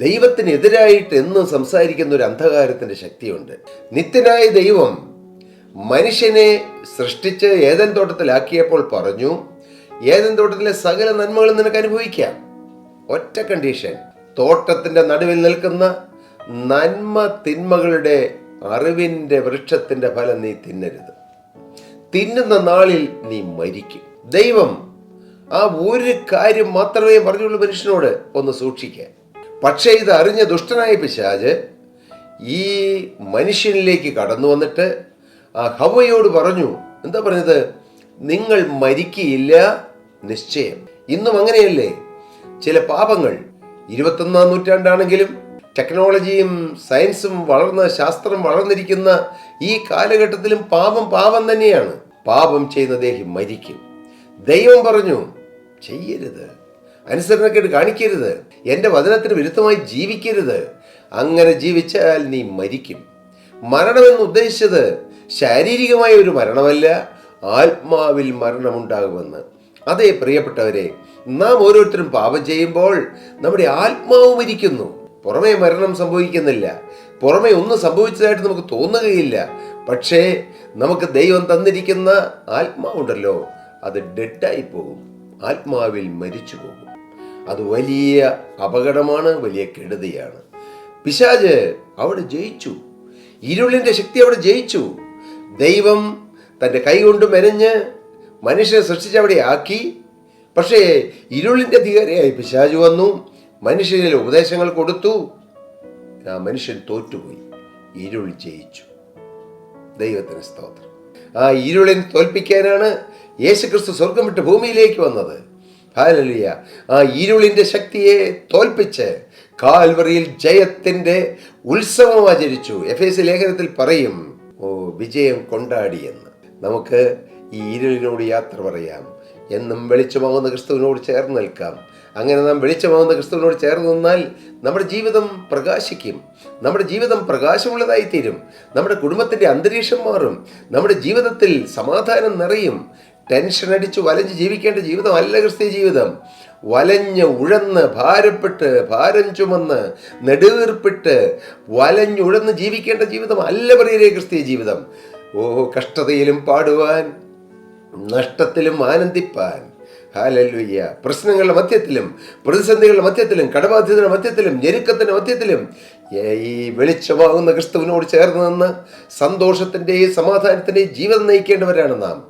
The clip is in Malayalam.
ദൈവത്തിനെതിരായിട്ട് എന്നും സംസാരിക്കുന്ന ഒരു അന്ധകാരത്തിന്റെ ശക്തിയുണ്ട്. നിത്യനായ ദൈവം മനുഷ്യനെ സൃഷ്ടിച്ച് ഏതൻ തോട്ടത്തിലാക്കിയപ്പോൾ പറഞ്ഞു ഏതൻ തോട്ടത്തിലെ സകല നന്മകളും നിനക്ക് അനുഭവിക്കാം. ഒറ്റ കണ്ടീഷൻ തോട്ടത്തിന്റെ നടുവിൽ നിൽക്കുന്ന നന്മ തിന്മകളുടെ അറിവിന്റെ വൃക്ഷത്തിന്റെ ഫലം നീ തിന്നരുത്. തിന്നുന്ന നാളിൽ നീ മരിക്കും. ദൈവം ആ ഒരു കാര്യം മാത്രമേ പറഞ്ഞുള്ളൂ മനുഷ്യനോട്. ഒന്ന് സൂക്ഷിക്കാൻ പക്ഷേ ഇത് അറിഞ്ഞ ദുഷ്ടനായ പിശാജ് ഈ മനുഷ്യനിലേക്ക് കടന്നു വന്നിട്ട് ആ ഹവയോട് പറഞ്ഞു എന്താ പറഞ്ഞത്? നിങ്ങൾ മരിക്കില്ല നിശ്ചയം. ഇന്നും അങ്ങനെയല്ലേ? ചില പാപങ്ങൾ ഇരുപത്തൊന്നാം നൂറ്റാണ്ടാണെങ്കിലും ടെക്നോളജിയും സയൻസും വളർന്ന ശാസ്ത്രം വളർന്നിരിക്കുന്ന ഈ കാലഘട്ടത്തിലും പാപം പാപം തന്നെയാണ്. പാപം ചെയ്യുന്ന ദേഹി മരിക്കും. ദൈവം പറഞ്ഞു ചെയ്യരുത്. അനുസരണക്കേട് കാണിക്കരുത്. എന്റെ വചനത്തിന് വിരുദ്ധമായി ജീവിക്കരുത്. അങ്ങനെ ജീവിച്ചാൽ നീ മരിക്കും. മരണമെന്ന് ഉദ്ദേശിച്ചത് ശാരീരികമായ ഒരു മരണമല്ല ആത്മാവിൽ മരണമുണ്ടാകുമെന്ന്. അതേ പ്രിയപ്പെട്ടവരെ നാം ഓരോരുത്തരും പാപം ചെയ്യുമ്പോൾ നമ്മുടെ ആത്മാവ് മരിക്കുന്നു. പുറമേ മരണം സംഭവിക്കുന്നില്ല. പുറമേ ഒന്നും സംഭവിച്ചതായിട്ട് നമുക്ക് തോന്നുകയില്ല. പക്ഷേ നമുക്ക് ദൈവം തന്നിരിക്കുന്ന ആത്മാവുണ്ടല്ലോ അത് ഡെഡായി പോകും. ആത്മാവിൽ മരിച്ചു പോകും. അത് വലിയ അപകടമാണ് വലിയ കെടുതിയാണ്. പിശാജ് അവിടെ ജയിച്ചു. ഇരുളിന്റെ ശക്തി അവിടെ ജയിച്ചു. ദൈവം തന്റെ കൈകൊണ്ട് മെനഞ്ഞ് മനുഷ്യനെ സൃഷ്ടിച്ച് അവിടെ ആക്കി. പക്ഷേ ഇരുളിന്റെ അധികാരിയായി പിശാജ് വന്നു. മനുഷ്യനിൽ ഉപദേശങ്ങൾ കൊടുത്തു. ആ മനുഷ്യൻ തോറ്റുപോയി. ഇരുൾ ജയിച്ചു. ദൈവത്തിന് സ്തോത്രം. ആ ഇരുളിനെ തോൽപ്പിക്കാനാണ് യേശുക്രിസ്തു സ്വർഗം വിട്ട് ഭൂമിയിലേക്ക് വന്നത്. ഹാലലിയ ആ ഇരുളിന്റെ ശക്തിയെ തോൽപ്പിച്ച് കാൽവറിയിൽ ജയത്തിന്റെ ഉത്സവം ആചരിച്ചു. എഫ് എസ് ലേഖനത്തിൽ പറയും ഓ വിജയം കൊണ്ടാടിയെന്ന്. നമുക്ക് ഈ ഇരുളിനോട് യാത്ര പറയാം. എന്നും വെളിച്ചമാവുന്ന ക്രിസ്തുവിനോട് ചേർന്ന് നിൽക്കാം. അങ്ങനെ നാം വെളിച്ചമാവുന്ന ക്രിസ്തുവിനോട് ചേർന്ന് നിന്നാൽ നമ്മുടെ ജീവിതം പ്രകാശിക്കും. നമ്മുടെ ജീവിതം പ്രകാശമുള്ളതായി തീരും നമ്മുടെ കുടുംബത്തിന്റെ അന്തരീക്ഷം മാറും. നമ്മുടെ ജീവിതത്തിൽ സമാധാനം നിറയും. ടെൻഷൻ അടിച്ച് വലഞ്ഞ് ജീവിക്കേണ്ട ജീവിതമല്ല ക്രിസ്ത്യ ജീവിതം. വലഞ്ഞ് ഉഴന്ന് ഭാരപ്പെട്ട് ഭാരം ചുമന്ന് നെടുവീർപ്പിട്ട് വലഞ്ഞുഴന്ന് ജീവിക്കേണ്ട ജീവിതം അല്ല പ്രിയരേ ക്രിസ്തീയ ജീവിതം. ഓ കഷ്ടതയിലും പാടുവാൻ നഷ്ടത്തിലും ആനന്ദിപ്പാൻ. ഹാലല്ലുയ്യ. പ്രശ്നങ്ങളുടെ മധ്യത്തിലും പ്രതിസന്ധികളുടെ മധ്യത്തിലും കടബാധ്യതയുടെ മധ്യത്തിലും ഞെരുക്കത്തിന്റെ മധ്യത്തിലും ഈ വെളിച്ചമാകുന്ന ക്രിസ്തുവിനോട് ചേർന്ന് നിന്ന് സന്തോഷത്തിന്റെയും സമാധാനത്തിന്റെയും ജീവിതം നയിക്കേണ്ടവരാണ് നാം.